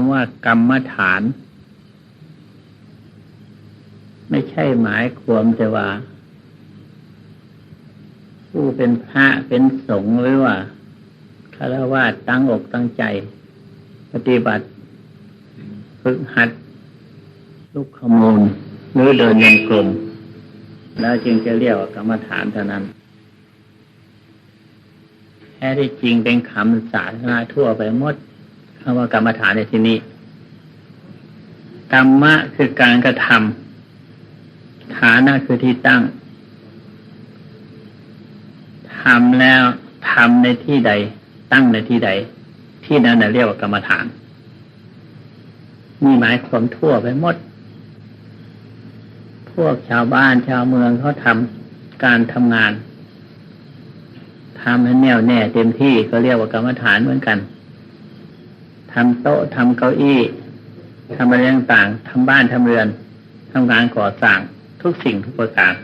ำว่ากรรมฐาน ไม่ใช่หมายความแต่ว่า ผู้เป็นพระเป็นสงฆ์หรือว่าคารวะตั้งอกตั้งใจ ปฏิบัติ ฝึกหัด ลุกขมูลหรือเดินยังกลมแล้วจึงจะเรียกว่ากรรมฐานเท่านั้นแท้ที่จริงเป็นคำสาธารทั่วไปหมด คำว่ากรรมฐานในที่นี้กรรมะคือการกระทำฐานะคือที่ตั้งทำแล้วทำในที่ใด ตั้งในที่ใด ที่นั้นเรียกว่ากรรมฐาน มีหมายความทั่วไปหมด พวกชาวบ้านชาวเมืองเขาทำการทำงานทำให้แน่วแน่เต็มที่ก็เรียกว่ากรรมฐานเหมือนกัน ทำโต๊ะทำเก้าอี้ทำอะไรต่างๆทำบ้านทำเรือนทำงานก่อสร้างทุกสิ่งทุกประการ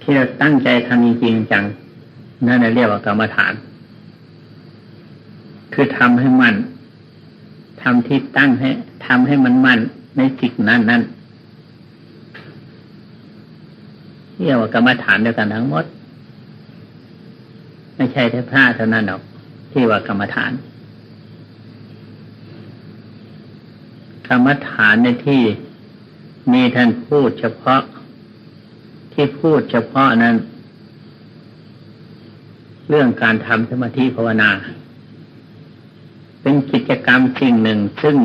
ที่เราตั้งใจทำจริงๆจังนั่นเรียกว่ากรรมฐาน คือทำให้มันทำที่ตั้งให้ทำให้มันมั่นในสิ่งนั้นนั้นเรียกว่ากรรมฐานเดียวกันทั้งหมด ไม่ใช่แค่พระเท่านั้นหรอก ที่ว่ากรรมฐาน กรรมฐานในที่มีท่านพูดเฉพาะ ที่พูดเฉพาะนั้น เรื่องการทำสมาธิภาวนา เป็นกิจกรรมสิ่งหนึ่งซึ่ง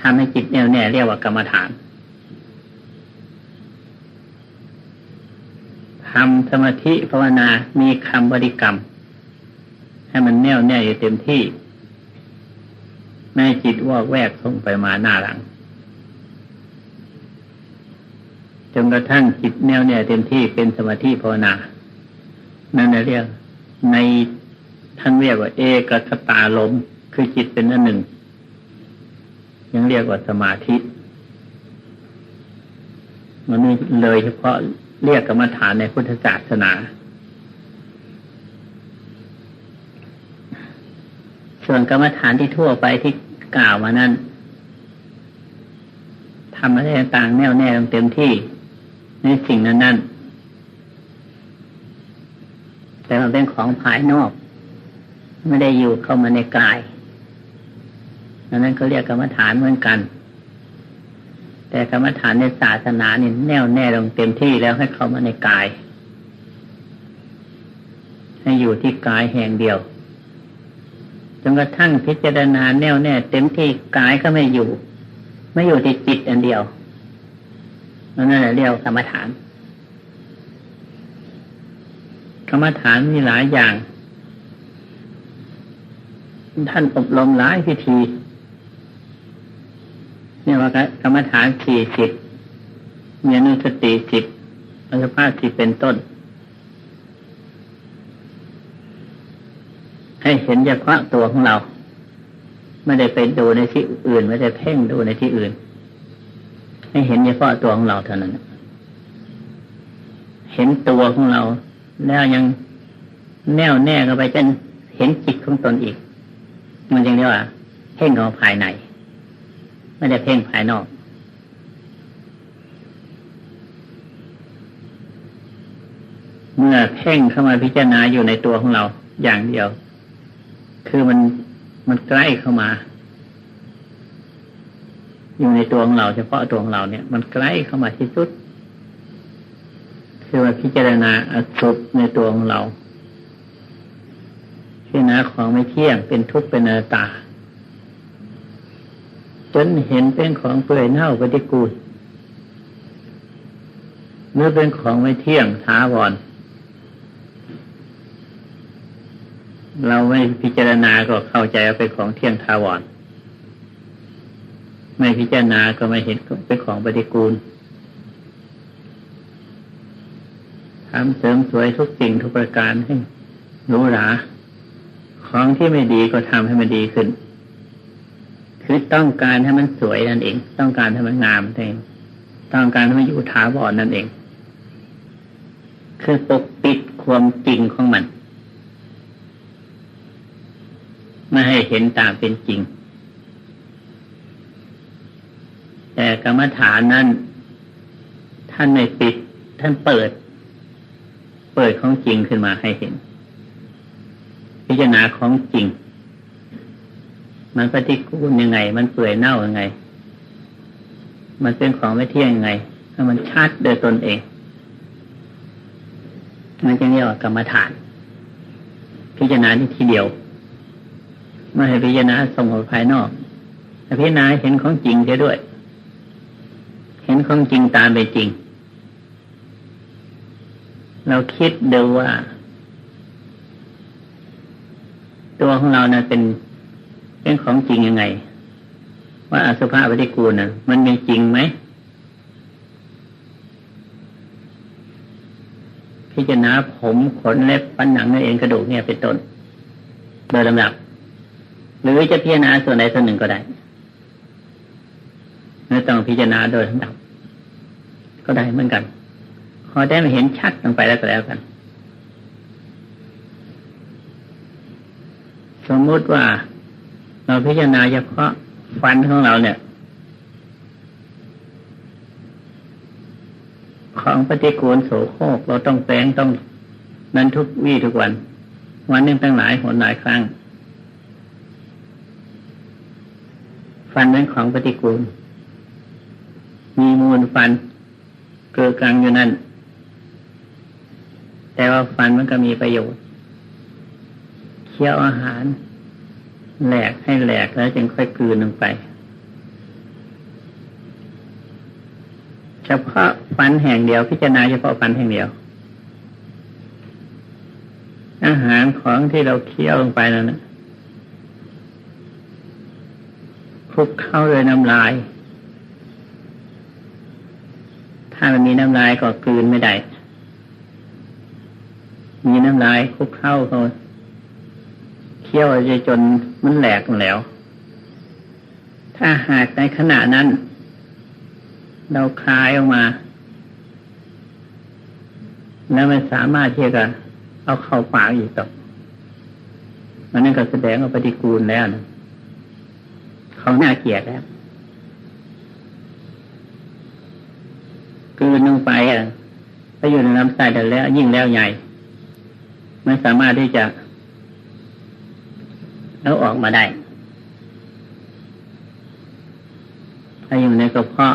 ทำให้จิตแน่วแน่เรียกว่ากรรมฐานทำสมาธิภาวนา มีคำบริกรรม ให้มันแน่วแน่อยู่เต็มที่ไม่จิตวอกแวกส่งไปมาหน้าหลังจนกระทั่งจิตแน่วแน่เต็มที่เป็นสมาธิภาวนา นั่นเรียกในท่านเรียกว่า เอกคตาลมคือจิตเป็นอันหนึ่ง ยังเรียกว่าสมาธิ มันนี่เลยเฉพาะเรียกกรรมฐานในพุทธศาสนา ส่วนกรรมฐานที่ทั่วไปที่กล่าวมานั้นทำอะไรต่างๆแน่วแน่เต็มที่ในสิ่งนั้นนั้นแต่มันเป็นของภายนอก ไม่ได้อยู่เข้ามาในกายดังนั้นก็เรียกกรรมฐานเหมือนกัน แต่กรรมฐานในศาสนาเนี่ยแน่วแน่ลงเต็มที่แล้วให้เข้ามาในกาย ให้อยู่ที่กายแห่งเดียว นกระทั่งพิจารณาแน่วแน่เต็มที่กายก็ไม่อยู่ ไม่อยู่ที่จิตอันเดียวนั่นแหละเรียกกรรมฐานกรรมฐานมีหลายอย่าง ท่านอบรมหลายพิธีเนี่ยว่ากรรมฐานสี่สิบมีอนุสติสิบอัลภาสิบเป็นต้น ให้เห็นเฉพาะตัวของเรา ไม่ได้ไปดูในที่อื่น ไม่ได้เพ่งดูในที่อื่น ให้เห็นเฉพาะตัวของเราเท่านั้นเห็นตัวของเรา แล้วยังแน่วแน่เข้าไปจนเห็นจิตของตนอีก มันจึงเรียกว่า เพ่งของภายใน ไม่ได้เพ่งภายนอกเมื่อเพ่งเข้ามาพิจารณาอยู่ในตัวของเราอย่างเดียว คือมันมันใกล้เข้ามา อยู่ในตัวของเราเฉพาะตัวของเราเนี่ย มันใกล้เข้ามาที่สุด คือว่าพิจารณาอสุภในตัวของเราพิจารณาของไม่เที่ยงเป็นทุกข์เป็นอนัตตาจนเห็นเป็นของเปื่อยเน่าปฏิกูลเมื่อเป็นของไม่เที่ยงท้าวอน เราไม่พิจารณาก็เข้าใจว่าเป็นของเที่ยงทาวอนไม่พิจารณาก็ไม่เห็นเป็นของปฏิกูลทำเสริมสวยทุกสิ่งทุกประการให้รู้หรา ของที่ไม่ดีก็ทำให้มันดีขึ้น คือต้องการให้มันสวยนั่นเอง ต้องการให้มันงามนั่นเอง ต้องการให้มันอยู่ถาวรนั่นเอง คือปกปิดความจริงของมัน ไม่ให้เห็นตามเป็นจริง แต่กรรมฐานนั้น ท่านไม่ปิด ท่านเปิด เปิดของจริงขึ้นมาให้เห็น พิจารณาของจริง มันปฏิกูลยังไง มันเปื่อยเน่ายังไง มันเป็นของไม่เที่ยงยังไงถ้ามันชัดโดยตนเองมันจะเรียกว่ากรรมฐาน พิจารณาที่ทีเดียว ไม่ให้พิจารณาส่งออกภายนอกแต่พิจารณาเห็นของจริงเสียด้วย เห็นของจริงตามไปจริง เราคิดดูว่า ตัวของเรานะ่ะเป็นเป็นของจริงยังไง ว่าอสุภะปฏิกูลนะ่ะ มันมีจริงไหมพิจารณาผมขนเล็บปันหนังนั่นเองกระดูกเนี่ยเป็นต้นโดยลำดับ หรือจะพิจารณาส่วนใดส่วนหนึ่งก็ได้ไม่ต้องพิจารณาโดยลำดับก็ได้เหมือนกันพอได้มาเห็นชัดลงไปแล้วก็แล้วกัน สมมุติว่าเราพิจารณาเฉพาะฟันของเราเนี่ย ของปฏิกูลโสโครกเราต้องแปลงต้องนั้นทุกวี่ทุกวัน วันหนึ่งตั้งหลายหนหลายครั้ง ฟันเป็นของปฏิกูล มีมูลฟันเกิดกลางอยู่นั่น แต่ว่าฟันมันก็มีประโยชน์ เคี้ยวอาหาร แหลกให้แหลกแล้วจึงค่อยกลืนลงไป เฉพาะฟันแห่งเดียวพิจารณาเฉพาะฟันแห่งเดียว อาหารของที่เราเคี้ยวลงไปนั้นนะค ลุกเข้าด้วยน้ำลาย ถ้ามันมีน้ำลายก็กลืนไม่ได้ มีน้ำลายคลุกเข้าเขาเคี้ยวจะจนมันแหลกแล้ว ถ้าหากในขณะนั้น เราคลายออกมา แล้วมันสามารถที่จะเอาเข้าปากอีกต่อมันนั่นก็แสดงว่าปฏิกูลแล้วนะ ขาหน้าเกลียดแล้วกลืนลงไปอะไปอยู่ในลำไส้แต่แล้ว ยิ่งแล้วใหญ่ ไม่สามารถที่จะแล้วออกมาได้ถ้าอยู่ในกระเพาะ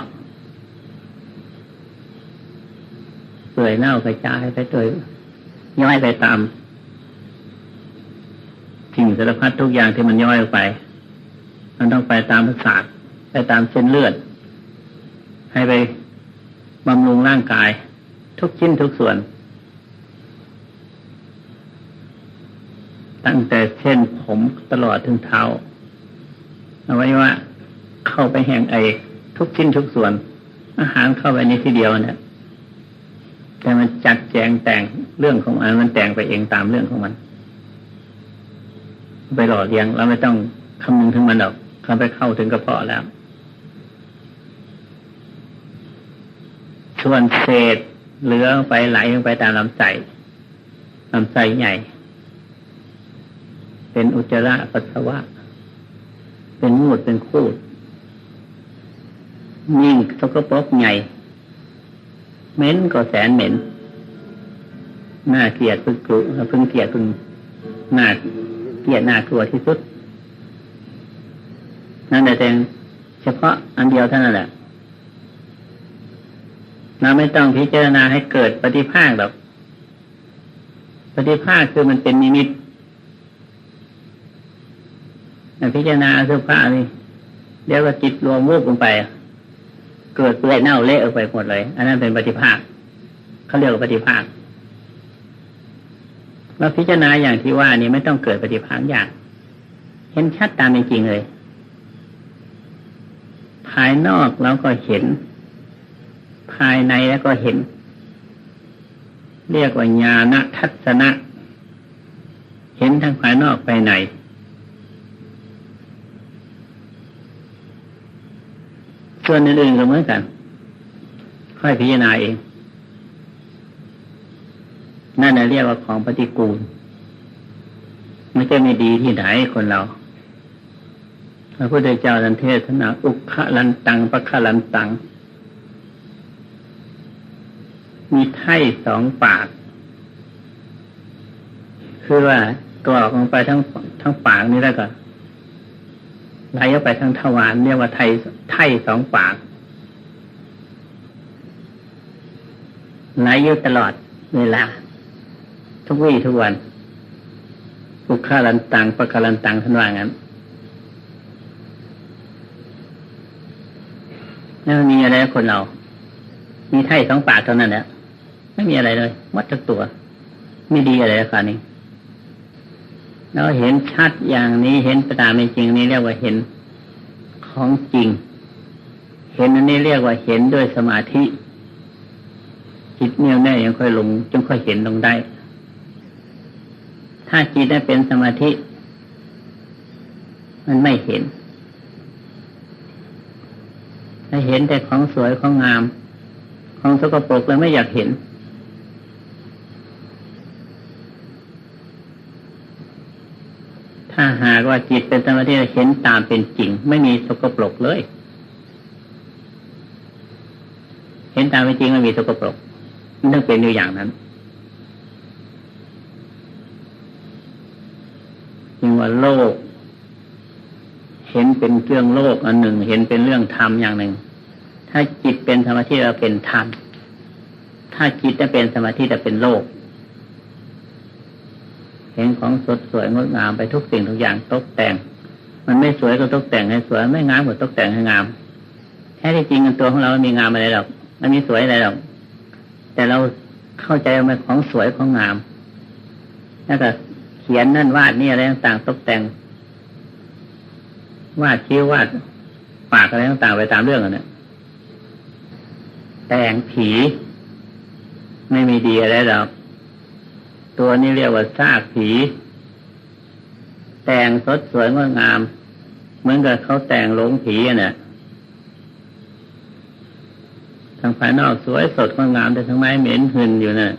เปื่อยเน่ากระจายไปตัวย่อยไปตามสิ่งสารพัดทุกอย่างที่มันย่อยออกไป มันต้องไปตามประสาทไปตามเส้นเลือด ให้ไปบำรุงร่างกาย ทุกชิ้นทุกส่วน ตั้งแต่เช่นผมตลอดถึงเท้าเอาไว้ว่าเข้าไปแห่งไอทุกชิ้นทุกส่วน อาหารเข้าไปในทีเดียวเนี่ยแต่มันจัดแจงแต่งเรื่องของมันมันแต่งไปเองตามเรื่องของมัน ไปหล่อเลี้ยงเราไม่ต้องคำนึงถึงมันหรอก เข้าไปเข้าถึงกระเพาะแล้วชวนเศษเหลือไปไหลลงไปตามลำไส้ลำไส้ใหญ่ เป็นอุจจาระปัสสาวะ เป็นมูดเป็นคูดยิ่งสกปรกใหญ่เหม็นก็แสนเหม็นหน่าเกลียดพึ่งกลัวพึ่งเกลียดพึ่งน่าเกลียดหน่ากลัวที่สุด นั่นแต่เองเฉพาะอันเดียวเท่านั้นแหละเราไม่ต้องพิจารณาให้เกิดปฏิภาคหรอก ปฏิภาคคือมันเป็นนิมิตพิจารณาสุภาพนี่เดี๋ยวก็จิตรวมวูบลงไป เกิดเปื่อยเน่าเละออกไปหมดเลย อันนั้นเป็นปฏิภาคเขาเรียกว่าปฏิภาคเราพิจารณาอย่างที่ว่านี่ไม่ต้องเกิดปฏิภาคอย่าง เห็นชัดตามเป็นจริงเลย ภายนอกเราก็เห็น ภายในแล้วก็เห็น เรียกว่าญาณทัศนะ เห็นทั้งภายนอกภายในส่วนอื่นๆก็เหมือนกัน ค่อยพิจารณาเอง นั่นเรียกว่าของปฏิกูล ไม่ใช่ไม่ดีที่ไหนคนเรา พระพุทธเจ้าทันเทศนาอุคลันตังปะคลันตัง มีไถ่สองปาก คือว่ากรอกลงไปทั้งทั้งปากนี่แล้วก็ไหลออกไปทั้งทวารเรียกว่าไถ่ไถ่สองปากไหลอยู่ตลอดเวลา ทุกวี่ทุกวันอุคาลันตังปะคลันตังท่านว่างั้น แล้วมีอะไรคนเรา มีไถ่สองปากเท่านั้นแหละไม่มีอะไรเลยวัดทุกตัว ไม่ดีอะไรราคานี้เราเห็นชัดอย่างนี้เห็นประตามจริงนี้เรียกว่าเห็นของจริง เห็นอันนี้เรียกว่าเห็นด้วยสมาธิ จิตเนียแน่ยังค่อยลงจึงค่อยเห็นลงได้ ถ้าจิตได้เป็นสมาธิ มันไม่เห็น ถ้าเห็นแต่ของสวยของงาม ของสกปรกเลยไม่อยากเห็น ถ้าหากว่าจิตเป็นสมาธิเห็นตามเป็นจริง ไม่มีสกปรกเลย เห็นตามเป็นจริงไม่มีสกปรกมันต้องเป็นอยู่อย่างนั้นจึงว่าโลก เป็นเรื่องโลกอันหนึ่ง เห็นเป็นเรื่องธรรมอย่างหนึ่ง ถ้าจิตเป็นสมาธิเราเป็นธรรม ถ้าจิตจะเป็นสมาธิจะเป็นโลก เห็นของสดสวยงดงามไปทุกสิ่งทุกอย่างตกแต่ง มันไม่สวยก็ตกแต่งให้สวย ไม่งามก็ตกแต่งให้งาม แท้ที่จริงตัวของเราไม่มีงามอะไรหรอกไม่มีสวยอะไรหรอก แต่เราเข้าใจว่าของสวยของงามแล้วก็เขียนนั่นวาดนี่อะไรต่างๆตกแต่ง วาดคิ้ววาดปากอะไรต่างๆไปตามเรื่องอะเนี่ยแต่งผีไม่มีดีอะไรหรอกตัวนี้เรียกว่าซากผี แต่งสดสวยงดงาม เหมือนกับเขาแต่งหลงผีเนี่ย ทางภายนอกสวยสดงดงามแต่ทางไม้เหม็นหืนอยู่เนะ่ะ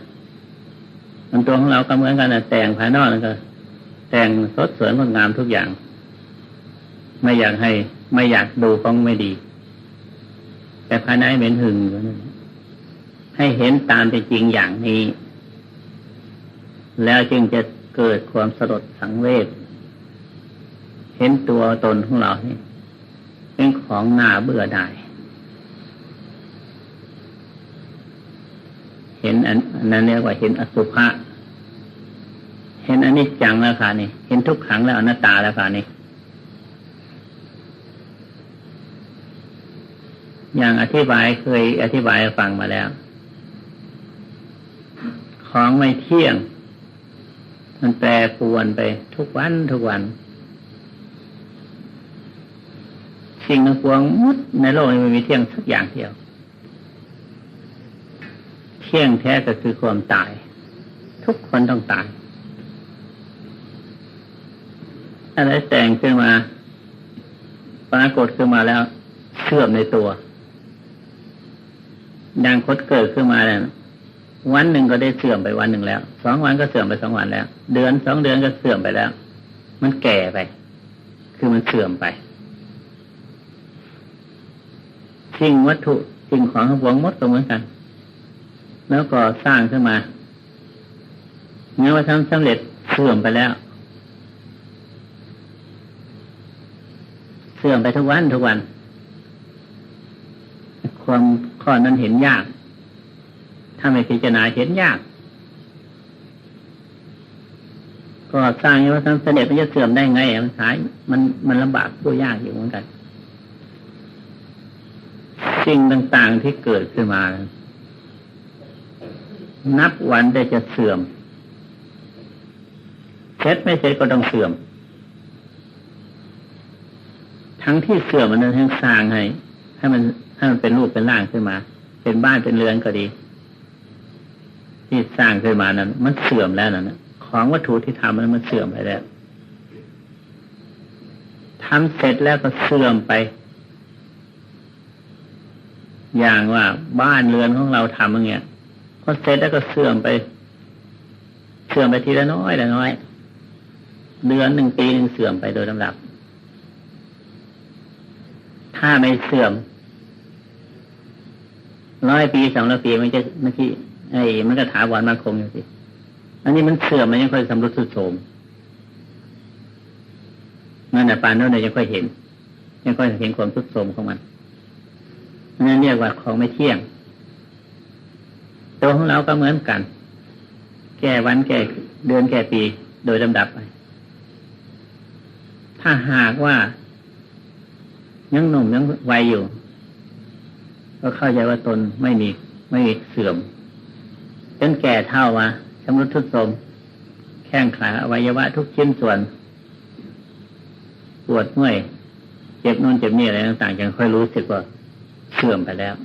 มันตัวของเราก็เหมือนกันนะแต่งภายนอกนั่นก็แต่งสดสวยงดงามทุกอย่าง ไม่อยากให้ ไม่อยากดูของไม่ดี แต่ภายในเหม็นหึงอยู่นั่นให้เห็นตามเป็นจริงอย่างนี้ แล้วจึงจะเกิดความสลดสังเวชเห็นตัวตนของเราเนี่เป็นของหน้าเบื่อหน่ายเห็นอันนั้นเรียกว่าเห็นอสุภะเห็นอนิจจังแล้วค่ะนี่ เห็นทุกขังแล้วอนัตตาแล้วค่ะนี่ อย่างอธิบายเคยอธิบายฟังมาแล้ว ของไม่เที่ยง มันแปรปวนไปทุกวันทุกวัน สิ่งทั้งปวงมุดในโลกนี้ไม่มีเที่ยงสักอย่างเดียว เที่ยงแท้ก็คือความตาย ทุกคนต้องตายอะไรแต่งขึ้นมา ปรากฏขึ้นมาแล้วเชื่อมในตัว ดังคดเกิดขึ้นมาแล้ววันหนึ่งก็ได้เสื่อมไปวันหนึ่งแล้วสองวันก็เสื่อมไปสองวันแล้ว เดือนสองเดือนก็เสื่อมไปแล้ว มันแก่ไป คือมันเสื่อมไปสิ่งวัตถุสิ่งของทั้งปวงมดก็เหมือนกัน แล้วก็สร้างขึ้นมาเมื่อว่าทำสำเร็จเสื่อมไปแล้ว เสื่อมไปทุกวันทุกวัน ความ ข้อนั้นเห็นยาก ถ้าไม่พิจารณาเห็นยาก ก็สร้างว่าทั้งเสด็จมันจะเสื่อมได้ไงมันหาย มันมันลำบากตัวยากอยู่เหมือนกันสิ่งต่างๆที่เกิดขึ้นมา นับวันได้จะเสื่อมเสร็จไม่เสร็จก็ต้องเสื่อม ทั้งที่เสื่อมมันทั้งสร้างให้ให้มัน ให้มันเป็นรูปเป็นร่างขึ้นมา เป็นบ้านเป็นเรือนก็ดี ที่สร้างขึ้นมานั้น มันเสื่อมแล้วนะของวัตถุที่ทำนั้นมันเสื่อมไปแล้วทำเสร็จแล้วก็เสื่อมไป อย่างว่าบ้านเรือนของเราทำอย่างเงี้ยพอเสร็จแล้วก็เสื่อมไป เสื่อมไปทีละน้อยละน้อย เดือนหนึ่งปีหนึ่งเสื่อมไปโดยลำดับ ถ้าไม่เสื่อม ร้อยปีสองร้อยปีมันจะเมื่อกี้ไอ้มันก็ถาวรมันคงอยู่สิอันนี้มันเสื่อมมันยังค่อยสำรุดสุดโทมนั่นแหละปานโน้นเนี่ยยังค่อยเห็นยังค่อยเห็นความสุดโทมของมันนั่นเรียกว่าของไม่เที่ยง ตัวของเราก็เหมือนกัน แก่วันแก่เดือนแก่ปีโดยลำดับไป ถ้าหากว่ายังหนุ่มยังวัยอยู่ ก็เข้าใจว่าตนไม่มีไม่มีเสื่อมจนแก่เท่ามาชำรุดทุดโทรมแข้งขาอวัยวะทุกชิ้นส่วน ปวดเมื่อยเจ็บนู่นเจ็บนี่อะไรต่างๆยังค่อยรู้สึกว่าเสื่อมไปแล้ว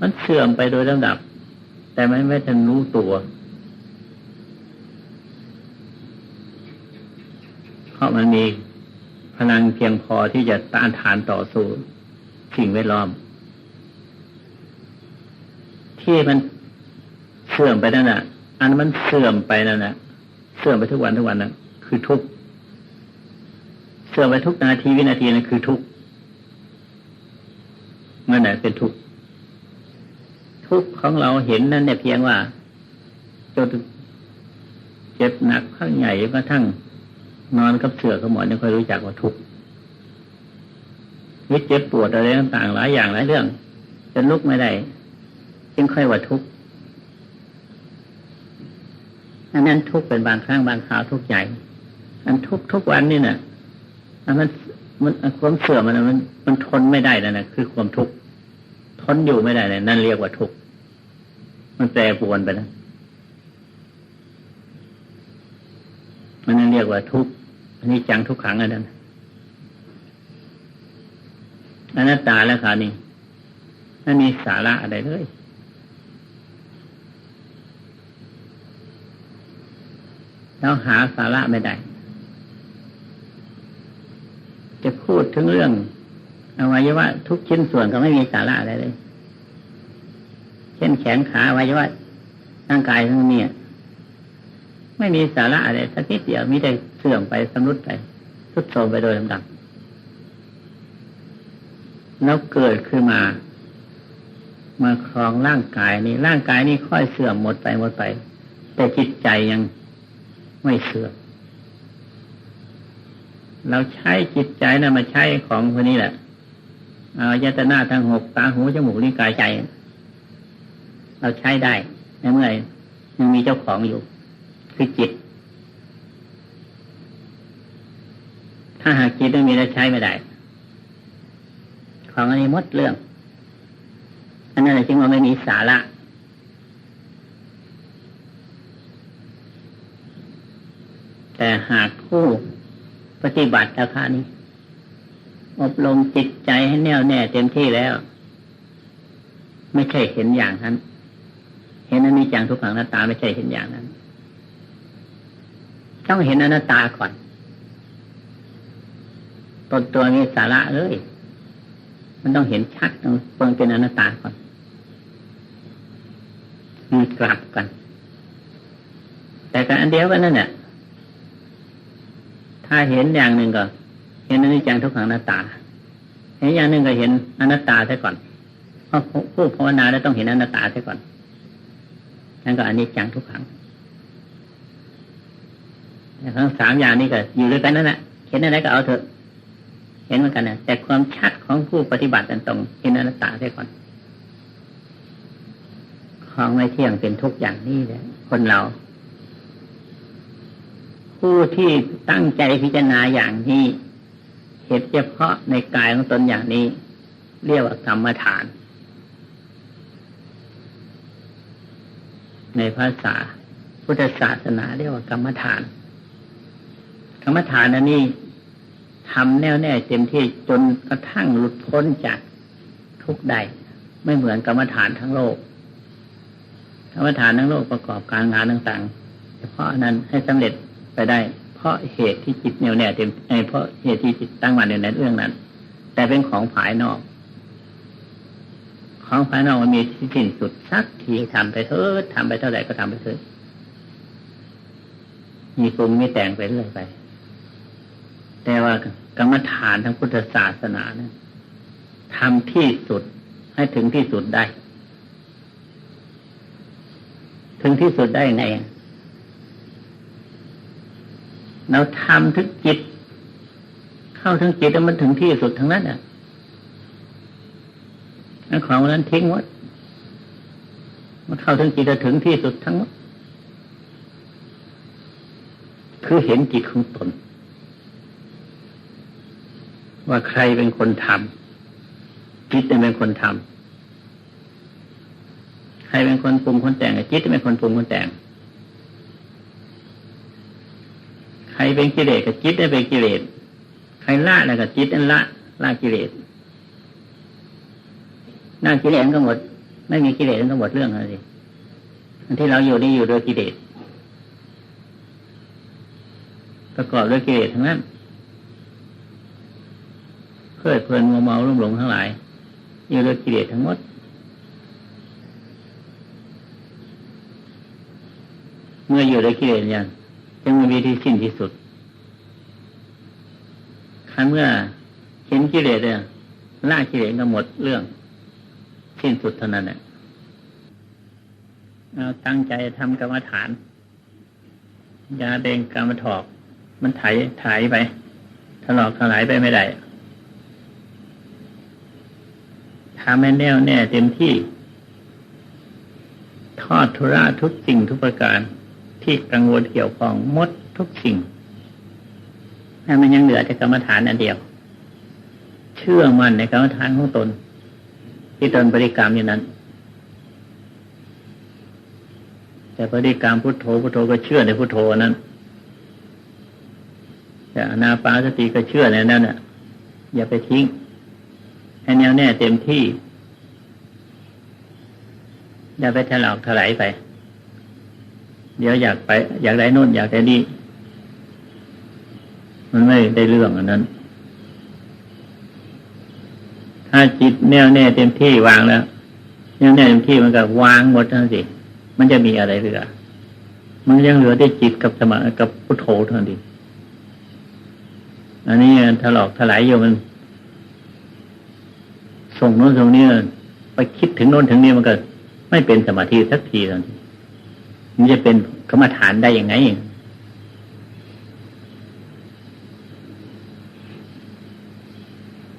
มันเสื่อมไปโดยลำดับ แต่ไม่ไม่ทันรู้ตัวเพราะมันมีพลังเพียงพอที่จะต้านทานต่อสู้สิ่งแวดล้อม ที่มันเสื่อมไปนั่นน่ะ อันมันเสื่อมไปนั่นน่ะ เสื่อมไปทุกวันทุกวันนั่นคือทุกเสื่อมไปทุกนาทีวินาทีนั่นคือทุกนั่นแหละเป็นทุกทุกของเราเห็นนั่นเนี่ยเพียงว่าจนเจ็บหนักข้างใหญ่ก็ทั้งนอนกับเสือกับหมอนยังค่อยรู้จักว่าทุกข์วิเจ็บปวดอะไรต่างๆหลายอย่างหลายเรื่องจนลุกไม่ได้ จึงค่อยว่าทุกข์อันนั้นทุกข์เป็นบางครั้งบางคราวทุกข์ใหญ่อันทุกทุกวันนี่นะ่ะอันมันมันความเสื่อมมันมันมันทนไม่ได้นะนะคือความทุกข์ทนอยู่ไม่ได้เลยนั่นเรียกว่าทุกข์มันแปรปรวนไปนะมันนั่นเรียกว่าทุกข์อันนี้จังทุกขังอันนั้นอนัตตาแล้วค่ะนี่ไม่มีสาระอะไรเลย แล้วหาสาระไม่ได้ จะพูดถึงเรื่องอวัยวะทุกชิ้นส่วนก็ไม่มีสาระอะไรเลย เช่นแขนขาอวัยวะร่างกายทั้งนี้ไม่มีสาระอะไรสักนิดเดียวมีแต่เสื่อมไปสำรุดไปทุดโทรมไปโดยลำดับแล้วเกิดขึ้นมา มาครองร่างกายนี้ร่างกายนี้ค่อยเสื่อมหมดไปหมดไป แต่จิตใจยัง ไม่เสื่อมเราใช้จิตใจนะมาใช้ของคนนี้แหละเอายตนาทางหกตาหูจมูกลิ้นกายใจ เราใช้ได้ในเมื่อยังมีเจ้าของอยู่ คือจิต ถ้าหากจิตไม่มีแล้วใช้ไม่ได้ ของอันนี้มดเรื่อง อันนั้นจึงว่าไม่มีสาระ แต่หากผู้ปฏิบัติราคานี้ อบรมจิตใจให้แน่วแน่เต็มที่แล้ว ไม่ใช่เห็นอย่างนั้น เห็นอนิจจังทุกขังหน้าตาไม่ใช่เห็นอย่างนั้น ต้องเห็นอนัตตาก่อนตนตัวมีสาระเลย มันต้องเห็นชัดต้องเปิงเป็นอนัตตาก่อนมีกลับกัน แต่การอันเดียวกันนั่นเนี่ย ถ้าเห็นอย่างหนึ่งก็เห็นอนิจจังทุกขังหน้าตา เห็นอย่างหนึ่งก็เห็นอนัตตาซะก่อนเพราะผู้ภาวนาแล้วต้องเห็นอนัตตาซะก่อนนั่นก็อนิจจังทุกขังทั้งสามอย่างนี้ก็อยู่ด้วยกันนั่นแหละเห็นอะไรก็เอาเถอะเห็นเหมือนกันนะแต่ความชัดของผู้ปฏิบัติตรงเห็นอนัตตาซะก่อนของไม่เที่ยงเป็นทุกอย่างนี้แหละคนเรา ผู้ที่ตั้งใจพิจารณาอย่างนี้เหตุเฉพาะในกายของตนอย่างนี้ เรียกว่ากรรมฐาน ในภาษาพุทธศาสนาเรียกว่ากรรมฐาน กรรมฐานอันนี้ทำแน่วแน่เต็มที่จนกระทั่งหลุดพ้นจากทุกใด ไม่เหมือนกรรมฐานทั้งโลก กรรมฐานทั้งโลกประกอบการงานต่างๆ เฉพาะนั้นให้สำเร็จ ไปได้ เพราะเหตุที่จิตแน่วแน่เต็มเพราะเหตุที่จิตตั้งมั่นในเรื่องนั้น แต่เป็นของภายนอก ของภายนอกมันมีที่สิ้นสุดสักทีทำไปเถอะทำไปเท่าไหร่ก็ทำไปเถอะมีปรุงมีแต่งไปเรื่อยไป แต่ว่ากรรมฐานทางพุทธศาสนาเนี่ยทำที่สุดให้ถึงที่สุดได้ ถึงที่สุดได้ยังไง เราทำถึงจิต เข้าถึงจิตแล้วมันถึงที่สุดทั้งนั้นอะนั่นของนั้นทิ้งหมดมันเข้าถึงจิตจะถึงที่สุดทั้งหมดคือเห็นจิตของตน ว่าใครเป็นคนทำจิตเป็นคนทำใครเป็นคนปรุงคนแต่งจิตเป็นคนปรุงคนแต่ง ใค รเป็นกิเลสกับจิตได้เป็นกิเลสใครละแล้วกับจิตนั่นละละกิเลสนั่นกิเลสก็หมด ไม่มีกิเลสก็หมดเรื่องอะไรอันที่เราอยู่นี่อยู่โดยกิเลสประกอบด้วยกิเลสทั้งนั้นเพลิดเพลินมัวเมาลุ่มหลงทั้งหลาย อยู่ด้วยกิเลสทั้งหมดเมื่ออยู่ด้วยกิเลสอย่าง จึงมีที่สิ้นที่สุดครั้นเมื่อเห็นกิเลสเนี่ยละกิเลสก็หมดเรื่อง สิ้นสุดเท่านั้นแหละเราตั้งใจทำกรรมฐานยาเดงกรรมถอก มันไถไถไปถลอกถลายไปไม่ได้ทำให้แน่วแน่เต็มที่ ทอดทุระทุกสิ่งทุกประการ ที่กังวลเกี่ยวข้องมดทุกสิ่งให้มันยังเหลือแต่กรรมฐานอันเดียว เชื่อมั่นในกรรมฐานของตน ที่ตนบริกรรมอยู่นั้น แต่บริกรรมพุทโธพุทโธก็เชื่อในพุทโธนั้นแต่อนาปาสติก็เชื่อในนั้นอะ อย่าไปทิ้งให้แน่วแน่เต็มที่ อย่าไปถลอกถลายไป เดี๋ยวอยากไป อยากได้นู่นอยากได้นี่มันไม่ได้เรื่องอันนั้น ถ้าจิตแน่วแน่เต็มที่วางแล้วแน่วแน่เต็มที่มันก็วางหมดทั้งสิมันจะมีอะไรเหลือ มันยังเหลือได้จิตกับสมากับพุทโธเท่านั้นเองอันนี้ถลอกถลายอยู่มันส่งโน้นส่งนี้ไปคิดถึงโน้นถึงนี้มันก็ไม่เป็นสมาธิสักทีเลย มันจะเป็นกรรมฐานได้ยังไง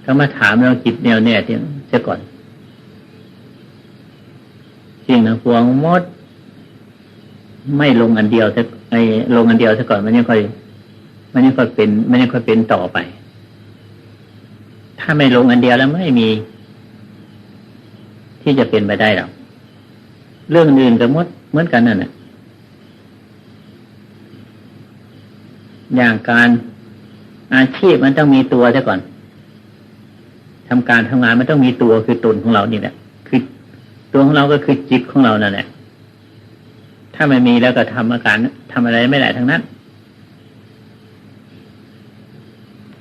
กรรมฐานเราจิตแนวแน่ที่เสียก่อน สิ่งทั้งปวงมด ไม่ลงอันเดียวสักไอ้ลงอันเดียวซะก่อนมันยังค่อย มันยังค่อยเป็น มันยังค่อยเป็นต่อไป ถ้าไม่ลงอันเดียวแล้วไม่มี ที่จะเป็นไปได้หรอกเรื่องอื่นก็มดเหมือนกันนั่นแหละ อย่างการอาชีพมันต้องมีตัวซะก่อนทำการทำงานมันต้องมีตัวคือตนของเรานี่แหละคือตัวของเราก็คือจิตของเรานั่นแหละถ้าไม่มีแล้วก็ทำอาการทำอะไรไม่ได้ทั้งนั้น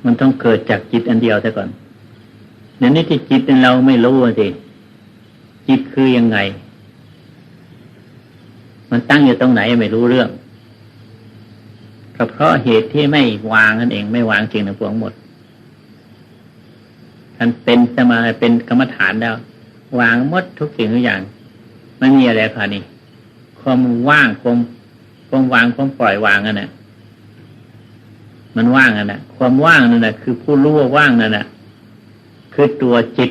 มันต้องเกิดจากจิตอันเดียวซะก่อนเดี๋ยวนี้ที่จิตเราไม่รู้สิจิตคือยังไง มันตั้งอยู่ตรงไหนไม่รู้เรื่อง ก็เพราะเหตุที่ไม่วางนั่นเองไม่วางจริงในพวงหมดมันเป็นสมาเป็นกรรมฐานแล้ว วางหมดทุกสิ่งทุกอย่างไม่มีอะไรค่ะนี่ความว่างความความวางความปล่อยวางนั่นแหละมันว่างนั่นแหละความว่างนั่นแหละคือผู้รู้ว่าว่างนั่นแหละคือตัวจิต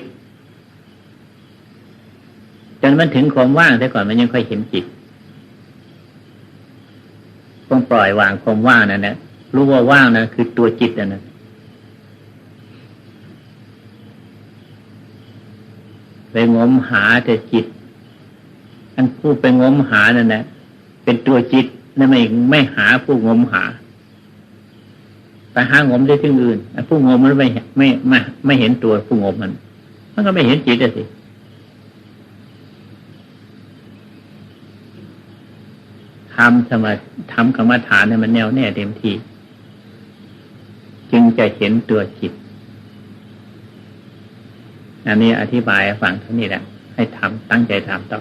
จนมันถึงความว่างแต่ก่อนมันยังค่อยเห็นจิต ความปล่อยวางความว่างนั่นแหละรู้ว่าว่างนะคือตัวจิตนั่นนะไปงมหาแต่จิต อันผู้ไปงมหานั่นแหละเป็นตัวจิตนั่นไม่ไม่หาผู้งมหาไปหางมได้ที่อื่นผู้งมมันไม่ไม่ไม่ไม่เห็นตัวผู้งมมัน มันก็ไม่เห็นจิตสิ ทำสมาทำกรรมฐานเนี่ยมันแน่วแน่เต็มที่ จึงจะเห็นตัวจิต อันนี้อธิบายฟังเท่านี้แหละให้ทำตั้งใจทำต่อ